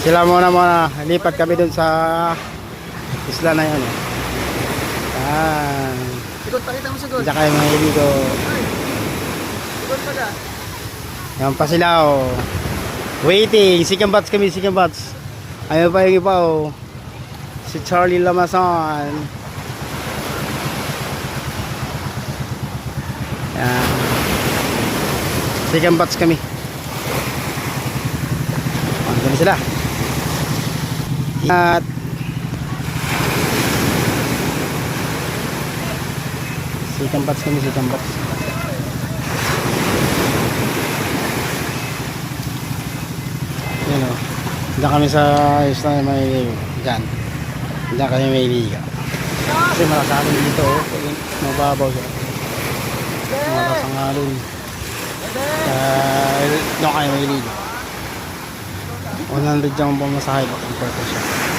Sila muna muna. Lipat kami dun sa isla na yun. Ah, Sigot, pakita mo sigot. diyan kayo mga iligo. Sigot pa ka. Yan pa sila oh. Waiting. Second batch kami, second batch. Ayaw pa yung iba oh. Si Charlie Lamason. Yan. Second batch kami. Sila? At Second batch kami, second batch. Yan o. Diyan kami sa isla na may Diyan. Diyan kami may liga. Kasi malasakin dito o. Mababaw siya. Malakas ang alon. Uh, doon kami may liga. 100 dyan ang pumasahay. Bakit purpose siya.